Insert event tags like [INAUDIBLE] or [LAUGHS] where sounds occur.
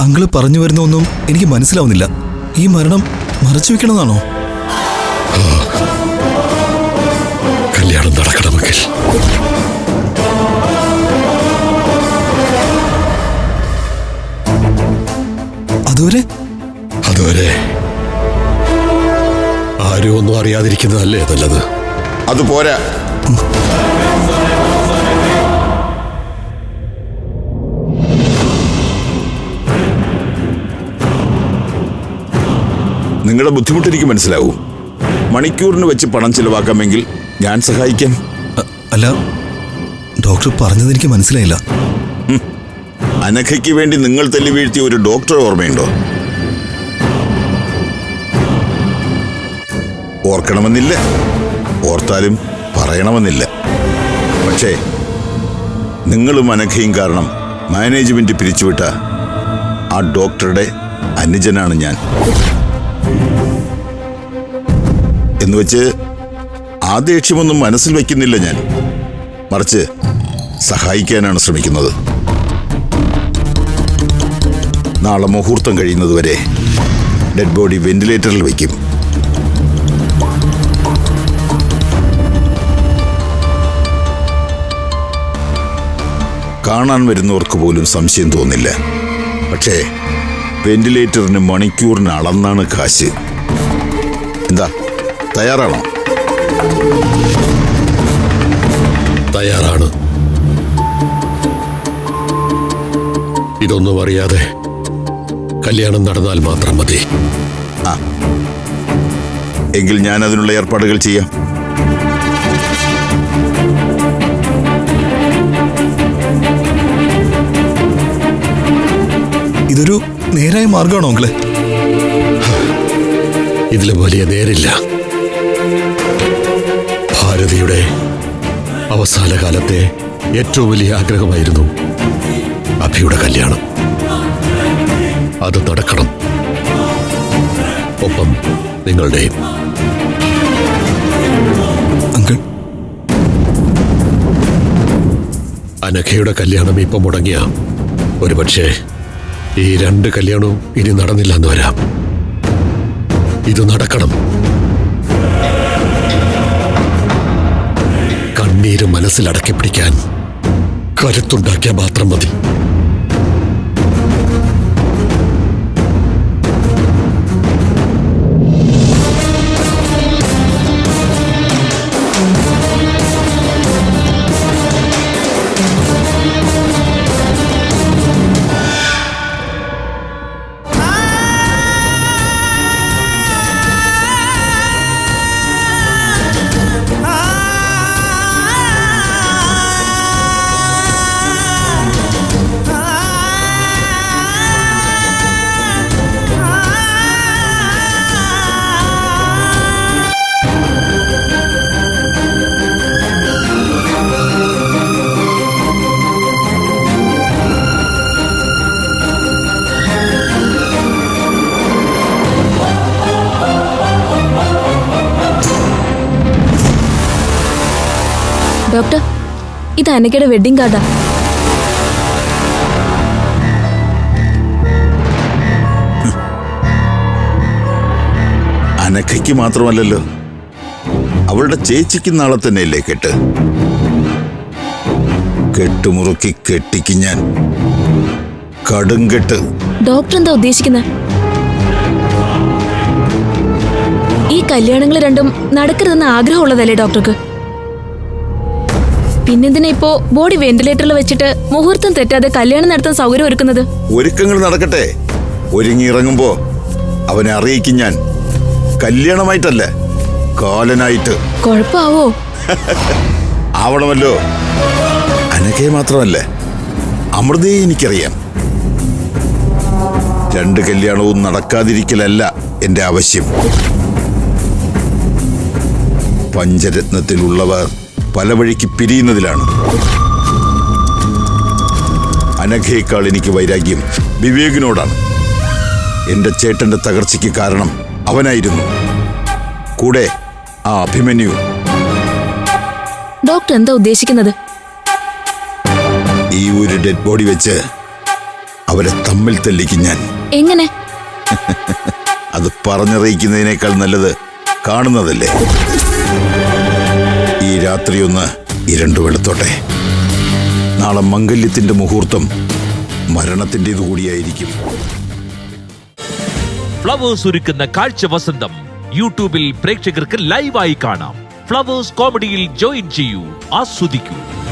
Uncle പറഞ്ഞു വരുന്ന ഒന്നും എനിക്ക് മനസ്സിലാവുന്നില്ല. ഈ മരണം മറച്ചു വെക്കണമെന്നാണോ? കല്യാണം നടക്കണമെങ്കിൽ അതുവരെ? അതുവരെ. ആരും ഒന്നും അറിയാതിരിക്കുന്നതല്ലേ നല്ലത് അത് പോരാ. നിങ്ങളുടെ ബുദ്ധിമുട്ട് എനിക്ക് മനസ്സിലാവും. മണിക്കൂറിന് വെച്ച് പണം ചിലവാക്കാമെങ്കിൽ ഞാൻ സഹായിക്കാം. അല്ല ഡോക്ടർ പറഞ്ഞത് എനിക്ക് മനസ്സിലായില്ല. അനഘയ്ക്ക് വേണ്ടി നിങ്ങൾ തല്ലി വീഴ്ത്തിയ ഒരു ഡോക്ടർ ഓർമ്മയുണ്ടോ? ഓർക്കണമെന്നില്ല. ഓർത്താലും പറയണമെന്നില്ല. പക്ഷേ നിങ്ങളും അനഘയും കാരണം മാനേജ്മെന്റ് പിരിച്ചുവിട്ട ആ ഡോക്ടറുടെ അനുജനാണ് ഞാൻ. എന്നുവെച്ച് ആ ദേഷ്യമൊന്നും മനസ്സിൽ വയ്ക്കുന്നില്ല ഞാൻ. മറിച്ച് സഹായിക്കാനാണ് ശ്രമിക്കുന്നത്. നാളെ മുഹൂർത്തം കഴിയുന്നതുവരെ ഡെഡ് ബോഡി വെന്റിലേറ്ററിൽ വയ്ക്കും. കാണാൻ വരുന്നവർക്ക് പോലും സംശയം തോന്നില്ല. പക്ഷേ വെന്റിലേറ്ററിന് മണിക്കൂറിന് അളന്നാണ് കാശ്. എന്താ? തയ്യാറാണോ തയ്യാറാണ്. ഇതൊന്നും അറിയാതെ കല്യാണം നടന്നാൽ മാത്രം മതി. ആ. എങ്കിൽ ഞാൻ അതിനുള്ള ഏർപ്പാടുകൾ ചെയ്യാം. ഇതൊരു നേരായ മാർഗമാണോ അങ്കിളെ? ഇതിൽ വലിയ നേരില്ല. ഭാരതിയുടെ അവസാന കാലത്തെ ഏറ്റവും വലിയ ആഗ്രഹമായിരുന്നു അഭിയുടെ കല്യാണം. അത് നടക്കണം. ഒപ്പം നിങ്ങളുടെ അങ്കിൾ. അനഘയുടെ കല്യാണം ഇപ്പം മുടങ്ങിയ. ഒരുപക്ഷെ ഈ രണ്ട് കല്യാണവും ഇനി നടന്നില്ല എന്ന് വരാം. ഇത് നടക്കണം. കണ്ണീര് മനസ്സിൽ അടക്കി പിടിക്കാൻ കരുത്തുണ്ടാക്കിയാൽ മാത്രം മതി. ഡോക്ടർ ഇത് അനക്കയുടെ വെഡിങ് കാർഡാ. അനക്കയ്ക്ക് മാത്രമല്ലല്ലോ അവളുടെ ചേച്ചിക്ക് നാളെ തന്നെയല്ലേ കെട്ട്? കെട്ടുമുറുക്കി കെട്ടിക്ക് ഞാൻ കടുങ്കെട്ട് ഡോക്ടർ എന്താ ഉദ്ദേശിക്കുന്നത് ഈ കല്യാണങ്ങൾ രണ്ടും നടക്കരുതെന്ന് ആഗ്രഹമുള്ളതല്ലേ ഡോക്ടർക്ക്? പിന്നെന്തിനാ ഇപ്പോ ബോഡി വെന്റിലേറ്ററിൽ വെച്ചിട്ട് മുഹൂർത്തം തെറ്റാതെ കല്യാണം നടത്താൻ സൗകര്യം ഒരുക്കുന്നത്? ഒരുക്കങ്ങൾ നടക്കട്ടെ. ഒരുങ്ങിയിറങ്ങുമ്പോ അവനെ അറിയിക്കും ഞാൻ. കല്യാണമായിട്ടല്ല കാലനായിട്ട്. കൊഴപ്പാവോ [LAUGHS] ആവണമല്ലോ. അനക്കെ മാത്രമല്ല അമൃതയെ എനിക്കറിയാം. രണ്ട് കല്യാണവും നടക്കാതിരിക്കലല്ല എന്റെ ആവശ്യം. പഞ്ചരത്നത്തിലുള്ളവർ പല വഴിക്ക് പിരിയുന്നതിലാണ്. അനഘയേക്കാൾ എനിക്ക് വൈരാഗ്യം വിവേകിനോടാണ്. എന്റെ ചേട്ടന്റെ തകർച്ചയ്ക്ക് കാരണം അവനായിരുന്നു. കൂടെ ആ അഭിമന്യു. ഡോക്ടർ എന്താ ഉദ്ദേശിക്കുന്നത്? ഈ ഒരു ഡെഡ് ബോഡി വെച്ച് അവരെ തമ്മിൽ തെല്ലിക്കും ഞാൻ. എങ്ങനെ? അത് പറഞ്ഞറിയിക്കുന്നതിനേക്കാൾ നല്ലത് കാണുന്നതല്ലേ? രാത്രിയൊന്ന് ഇരണ്ടു വെളുത്തോട്ടെ. നാളെ മംഗല്യത്തിന്റെ മുഹൂർത്തം മരണത്തിന്റെതു കൂടിയായിരിക്കും. ഫ്ലവേഴ്സ് ഒരുക്കുന്ന കാഴ്ച വസന്തം യൂട്യൂബിൽ പ്രേക്ഷകർക്ക് ലൈവായി കാണാം. ഫ്ലവേഴ്സ് കോമഡിയിൽ ജോയിൻ ചെയ്യൂ ആസ്വദിക്കൂ.